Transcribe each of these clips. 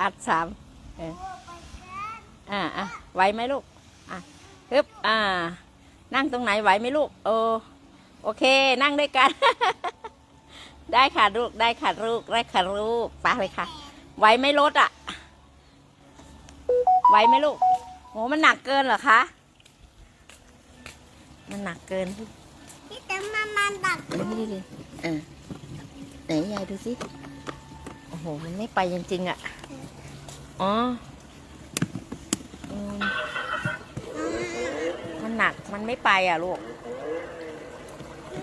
อัดสามเอออ่าอะไหวไหมลูก อะฮึบอ่า นั่งตรงไหนไหวไหมลูกโอโอเค นั่งด้วยกัน ได้ค่ะลูก ได้ค่ะลูก ได้ค่ะลูกไปเลยค่ะ ไหวไหมรถอะ ไหวไหมลูกโหมันหนักเกินเหรอคะ มันหนักเกินพี่แต่มามันดักนี่ดิดิเออไหนยายดูสิ โอ้โห มันไม่ไปจริงๆอะ อ๋ออืมมันหนัก มันไม่ไปอะลูกม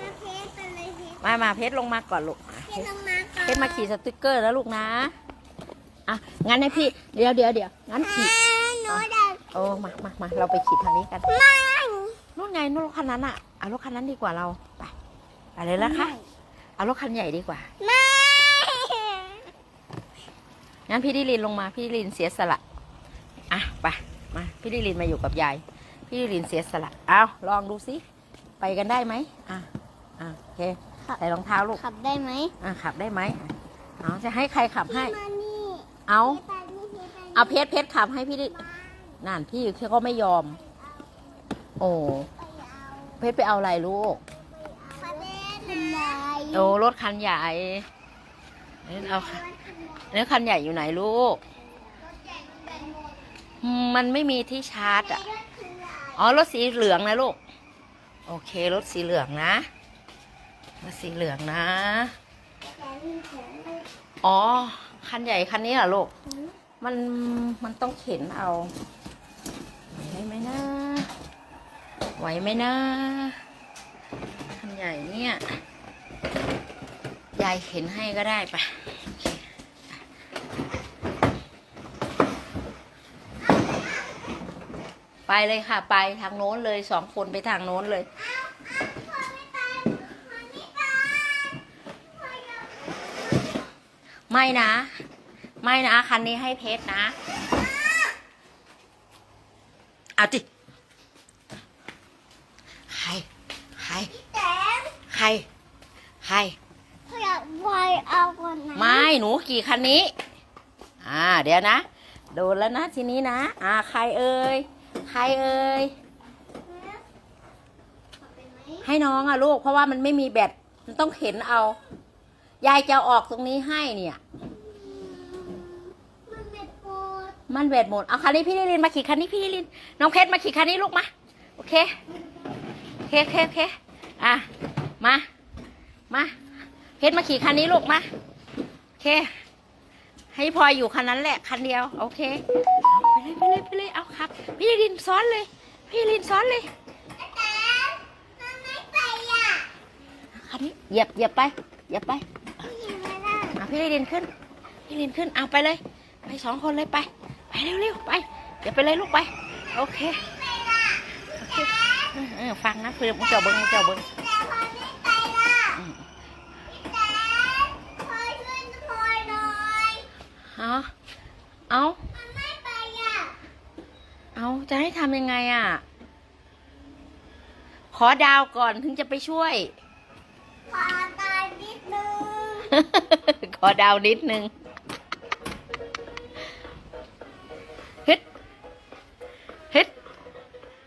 าเพชรไปเลยเพชรมามาเพชรลงมาก่อนลูก เพชรลงมาก่อนเพชรมาขี่สติกเกอร์แล้วลูกนะ อะ งั้นให้พี่ เดี๋ยวเดี๋ยวเดี๋ยวงั้นขี่อ่าหนูดักโอ้มามามาเราไปขี่ทางนี้กันไม่นู่นไงนู่นรถคันนั้นอะ เอารถคันนั้นดีกว่าเรา ไป ไปเลยละคะ เอารถคันใหญ่ดีกว่าไม่ งั้นพี่ดิลินลงมาพี่ดิลินเสียสละอะไปมาพี่ดิลินมาอยู่กับยาย พี่ดิลินเสียสละเอาลองดูสิไปกันได้ไหมอะอะโอเคใส่รองเท้าลูกขับได้ไหมอะขับได้ไหมเอาจะให้ใครขับให้พี่มานี่เอาพี่ไปนี่พี่ไปนี่เอาเพชรเพชรขับให้พี่ดินั่นพี่เขาก็ไม่ยอม โอ้ไปเอาเพชรไปเอาอะไรลูกประเด็นอะไรโอ้รถคันใหญ่นี่เอาค่ะ แล้วคันใหญ่อยู่ไหนลูกมมันไม่มีที่ชาร์จอะ อ๋อ รถสีเหลืองนะลูก โอเค รถสีเหลืองนะ รถสีเหลืองนะ อ๋อ คันใหญ่คันนี้เหรอลูก มัน มันต้องเข็นเอา ไหวไหมนะ ไหวไหมนะ คันใหญ่เนี่ย ยายเข็นให้ก็ได้ปะโอเค ไปเลยค่ะ ไปทางโน้นเลยสองคนไปทางโน้นเลยไม่นะ ไม่นะ คันนี้ให้เพชรนะเอาจิใครใครแต่ใครใครเขาอยากไปเอาคนไหนไม่หนูขี่คันนี้ อ่า เดี๋ยวนะ โดนแล้วนะทีนี้นะ อ่า ใครเอ่ยใค รเอ่ยให้น้องอะลูก เพราะว่ามันไม่มีแบตมันต้องเข็นเอา ยายจะเอาออกตรงนี้ให้เนี่ย มันไม่ปวดมันแบตหมดเอาคันนี้พี่นิรินมาขี่คันนี้พี่นิรินน้องเพชรมาขี่คันนี้ลูกมาโอเคโอเคโอเคโอเคอะมามาเพชรมาขี่คันนี้ลูกมาโอเค ให้พลอยอยู่คันนั้นแหละคันเดียว โอเคไป เลยไปเลยไปเลยเอาครับ พี่นิรินซ้อนเลย พี่นิรินซ้อนเลยแต่มันไม่ไปอะคันนี้เหยียบเหยียบไปเหยียบไปพี่ไม่ได้อะพี่นิรินขึ้น พี่นิรินขึ้นเอาไปเลย ไปสองคนเลยไป ไปเร็วๆไปเดี๋ยวไปเลยลูกไป โอเคโอเคเออเออฟังนะคือมึงเจ้าเบิ้งมึงเจ้าเบิ้งแต่พลอยไม่ไปล่ะ เอาจะให้ทำยังไงอะ ขอดาวก่อนถึงจะไปช่วย ขอตายนิดนึง ขอดาวนิดนึงฮิตฮิต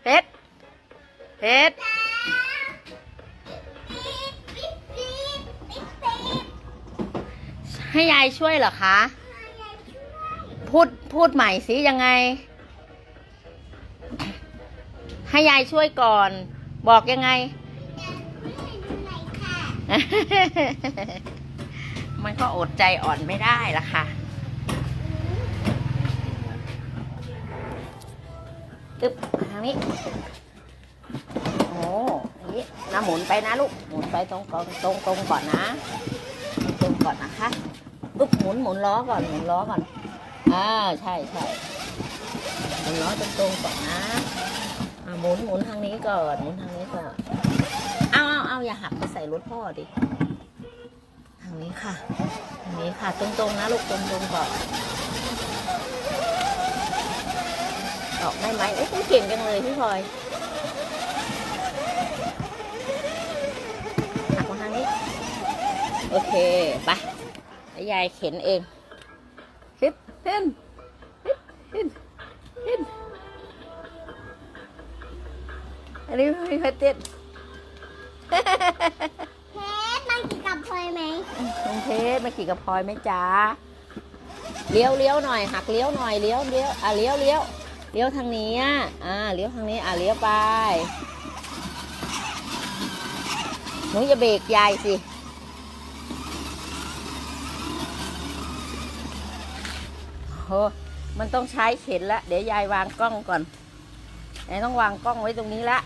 เฮ็ดเฮ็ดปี๊บปี๊บปี๊บปี๊บปี๊บให้ยายช่วยเหรอคะยายช่วยพูดพูดใหม่สิยังไง ให้ยายช่วยก่อน บอกยังไง มันก็อดใจอ่อนไม่ได้ละค่ะตึ๊บทางนี้ โอ้ยนี้นะหมุนไปนะลูก หมุนไปตรงตรงตรงตรงก่อนนะ ตรงก่อนนะคะปึ๊บหมุนหมุนล้อก่อน หมุนล้อก่อน อ่า ใช่ใช่หมุนล้อตรงตรงก่อนนะ อ่าหมุนหมุนทางนี้ก่อนหมุนทางนี้ก่อนเอาเอาเอาอย่าหักไปใส่รถพ่อดิทางนี้ค่ะทางนี้ค่ะ ตรงๆนะลูกตรงๆก่อนออกได้ไหมเอ้ยคุณเก่งจังเลยพี่พลอยหักมาทางนี้ โอเค ไปยายเข็นเองฮึบเต้น อันนี้ไม่ค่อยเต้นเพชรมันกินกับพลอยไหมลุงเพชรมาขี่กับพลอยไหมจ๊ะเลี้ยวเลี้ยวหน่อยหักเลี้ยวหน่อยเลี้ยวเลี้ยวอะเลี้ยวเลี้ยวเลี้ยวทางนี้อะอ่าเลี้ยวทางนี้อะเลี้ยวไปหนูอย่าเบรกยายสิโหมันต้องใช้เข็นละเดี๋ยวยายวางกล้องก่อน ยายต้องวางกล้องไว้ตรงนี้ละ